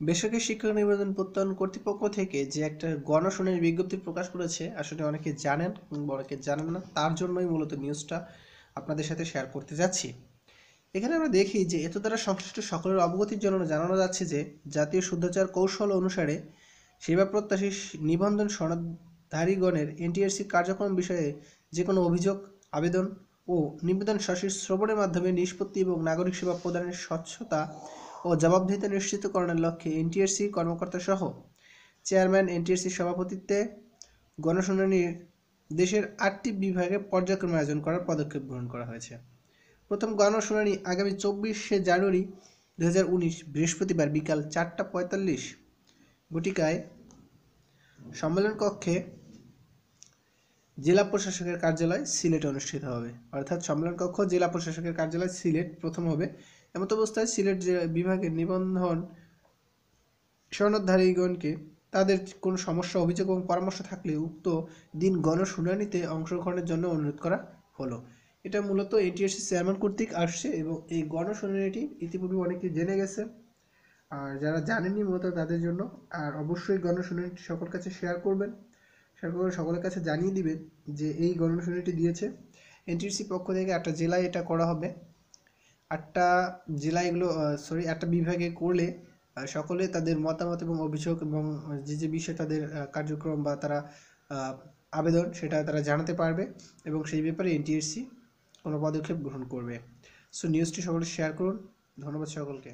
বেসরকারি শিক্ষক নিবন্ধন প্রত্যয়ন কর্তৃপক্ষ থেকে যে একটা গণশুনানির বিজ্ঞপ্তি প্রকাশ করেছে, আসলে অনেকে জানেন অনেকে জানেন না, তার জন্যই মূলত নিউজটা আপনাদের সাথে শেয়ার করতে যাচ্ছি। এখানে আমরা দেখি যে এত দ্বারা সংশ্লিষ্ট সকলের অবগতির জন্য জানানো যাচ্ছে যে জাতীয় শুদ্ধাচার কৌশল অনুসারে সেবা প্রত্যাশী নিবন্ধন সনদধারীগণের এনটিআরসি কার্যক্রম বিষয়ে যে কোনো অভিযোগ, আবেদন ও নিবেদন সশীল শ্রবণের মাধ্যমে নিষ্পত্তি এবং নাগরিক সেবা প্রদানের স্বচ্ছতা ও জবাবদিহিতা নিশ্চিতকরণের লক্ষ্যে এনটিআরসি কর্মকর্তা সহ চেয়ারম্যান, এনটিআরসি সভাপতিত্বে গণশুনানির দেশের আটটি বিভাগে পর্যায়ক্রমে আয়োজন করার পদক্ষেপ গ্রহণ করা হয়েছে। প্রথম গণশুনানি আগামী চব্বিশে জানুয়ারি দু হাজার উনিশ বৃহস্পতিবার বিকাল চারটা পঁয়তাল্লিশ গুটিকায় সম্মেলন কক্ষে জেলা প্রশাসকের কার্যালয় সিলেটে অনুষ্ঠিত হবে। অর্থাৎ সম্মেলন কক্ষ জেলা প্রশাসকের কার্যালয় সিলেট প্রথম হবে। এমত অবস্থায় সিলেট বিভাগের নিবন্ধন সনদধারীগণকে তাদের কোনো সমস্যা, অভিযোগ এবং পরামর্শ থাকলে উক্ত দিন গণশুনানিতে অংশগ্রহণের জন্য অনুরোধ করা হলো। এটা মূলত এটিএসসি চেয়ারম্যান কর্তৃক আসছে এবং এই গণশুনানিটি ইতিপূর্বে অনেকে জেনে গেছে। আর যারা জানেননি মূলত তাদের জন্য, আর অবশ্যই গণশুনানিটি সকল কাছে শেয়ার করবেন। শেয়ার সকলের কাছে জানিয়ে দিবেন যে এই গণশুনানিটি দিয়েছে। এনটিসি পক্ষ থেকে একটা জেলায় এটা করা হবে। আটটা জেলায় এগুলো সরি একটা বিভাগে করলে সকলে তাদের মতামত এবং অভিযোগ এবং যে যে বিষয়ে তাদের কার্যক্রম বা তারা আবেদন সেটা তারা জানাতে পারবে এবং সেই ব্যাপারে এনটিএসসি কোনো পদক্ষেপ গ্রহণ করবে। সো নিউজটি সকলে শেয়ার করুন। ধন্যবাদ সকলকে।